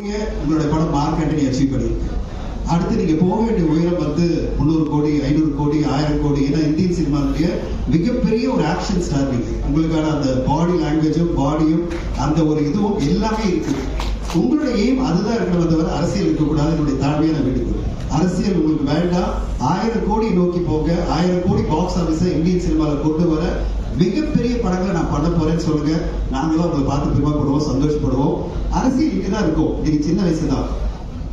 உங்களுடைய படம் marketing achieve பண்ணிருக்கு அடுத்து நீங்க போக வேண்டிய உயரம் வந்து முந்நூறு கோடி ஐநூறு கோடி ஆயிரம் கோடி ஏன்னா இந்தியன் சினிமாவுடைய மிகப்பெரிய ஒரு ஆக்ஷன் ஸ்டார் நீங்க. உங்களுக்கான அந்த பாடி லாங்குவேஜும் பாடியும் அந்த ஒரு இதுவும் எல்லாமே இருக்கு. உங்களுடைய எய்ம் அதுதான் இருக்கணும் தவிர அரசியல் இருக்கக்கூடாது. என்னுடைய தாழ்மையான வேண்டுகோள் அரசியல் உங்களுக்கு வேண்டாம். ஆயிரம் கோடி நோக்கி போக ஆயிரம் கோடி பாக்ஸ் ஆஃபீஸை இந்தியன் சினிமாவில் கொண்டு வர மிகப்பெரிய படங்களை நான் பண்ண போறேன்னு சொல்லுங்க. நாங்களும் உங்களை பார்த்து பெருமைப்படுவோம் சந்தோஷப்படுவோம். அரசியல் இங்கே தான் இருக்கும். நீங்க சின்ன வயசு தான்.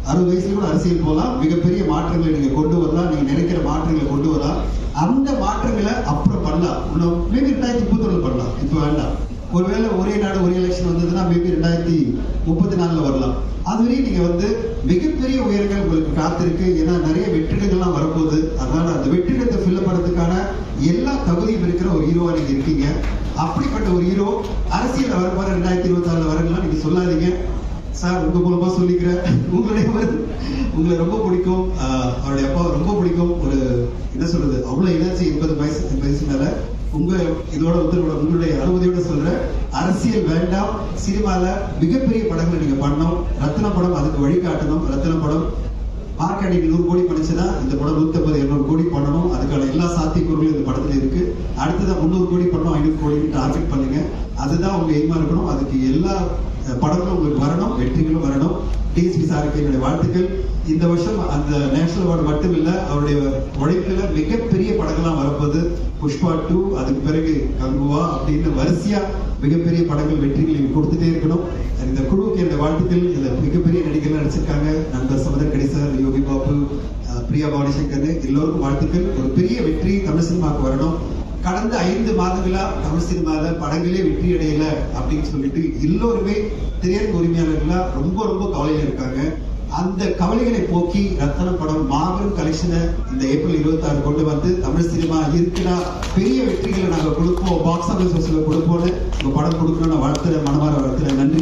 அறுபது வயசுல கூட அரசியல் போகலாம். மிகப்பெரிய மாற்றங்களை நீங்க கொண்டு வரலாம். நீங்க நினைக்கிற மாற்றங்களை கொண்டு வரலாம். அந்த மாற்றங்களை அப்புறம் பண்ணலாம். இன்னும் மேபி ரெண்டாயிரத்தி முப்பத்தொன்னு பண்ணலாம். இப்போ வேண்டாம். ஒருவேளை ஒரே நாடு ஒரே எலெக்ஷன் வந்ததுன்னா மேபி ரெண்டாயிரத்தி முப்பத்தி நாலுல வரலாம். அதுவரையும் நீங்க வந்து மிகப்பெரிய உயரங்கள் உங்களுக்கு காத்திருக்கு. ஏன்னா நிறைய வெற்றிடங்கள்லாம் வரப்போகுது. அதனால அந்த வெற்றிடத்தை ஃபில்அப் பண்ணுறதுக்கான எல்லா தகுதியும் இருக்கிற ஒரு ஹீரோவா நீங்க இருக்கீங்க. அப்படிப்பட்ட ஒரு ஹீரோ அரசியல் வர போற ரெண்டாயிரத்தி இருபத்தி ஆறுல வரலாம் நீங்க சொல்லாதீங்க. சார் உங்க மூலமா சொல்லிக்கிறேன். உங்களுடைய உங்களை ரொம்ப பிடிக்கும். அவருடைய அப்பா ரொம்ப பிடிக்கும். ஒரு என்ன சொல்றது? அவ்வளவு எனர்ஜி எண்பது வயசு வயசுனால உங்க இதோட வந்து உங்களுடைய அனுமதியோட சொல்றேன் அரசியல் வேண்டாம் சினிமால மிகப்பெரிய படங்களை நீங்க பண்ணணும். ரத்ன படம் அதுக்கு வழிகாட்டணும் ரத்ன படம் மார்க்கெட்டிங் நூறு கோடி பண்ணிச்சுன்னா இந்த படம் நூத்தம்பது இருநூறு கோடி பண்ணணும். அதுக்கான எல்லா சாத்தியக்கூறுகளும் இந்த படத்துல இருக்கு. அடுத்ததான் முந்நூறு கோடி பண்ணணும் ஐநூறு கோடி டார்கெட் பண்ணுங்க. அதுதான் உங்க எய்மா இருக்கணும். அதுக்கு எல்லா படங்களும் உங்களுக்கு வரணும் வெற்றிகளும் வரணும். டிஎஸ்பி சாருக்கு என்னுடைய வாழ்த்துக்கள். இந்த வருஷம் அந்த நேஷனல் அவார்டு மட்டும் இல்ல அவருடைய உழைப்புல மிகப்பெரிய படங்கள்லாம் வரப்போது புஷ்பா டூ அதுக்கு பிறகு கங்குவா அப்படின்னு வரிசையா மிகப்பெரிய படங்கள் வெற்றிகள் கொடுத்துட்டே இருக்கணும். இந்த குழுவுக்கு என்னுடைய வாழ்த்துக்கள். இதுல மிகப்பெரிய நடிகர்கள் நடிச்சிருக்காங்க. நண்பர் சமதர் கணேசர் யோகி பாபு பிரியா பாடிசங்கர் எல்லோருக்கும் வாழ்த்துக்கள். ஒரு பெரிய வெற்றி தமிழ் சினிமாவுக்கு வரணும். கடந்த ஐந்து மாதங்களா தமிழ் சினிமால படங்களே வெற்றி அடையல அப்படின்னு சொல்லிட்டு எல்லோருமே திரையரங்க உரிமையாளர்களா ரொம்ப ரொம்ப கவலையில இருக்காங்க. அந்த கவலைகளை போக்கி ரத்தன படம் மாபெரும் கலெக்ஷனை இந்த ஏப்ரல் இருபத்தி ஆறு கொண்டு வந்து தமிழ் சினிமா இருக்குன்னா பெரிய வெற்றிகளை நாங்க கொடுப்போம். பாக்ஸ் ஆஃபீஸ் கொடுப்போம்னு உங்க படம் கொடுக்கணும்னு வாழ்த்துற மனமார வாழ்த்துற நன்றி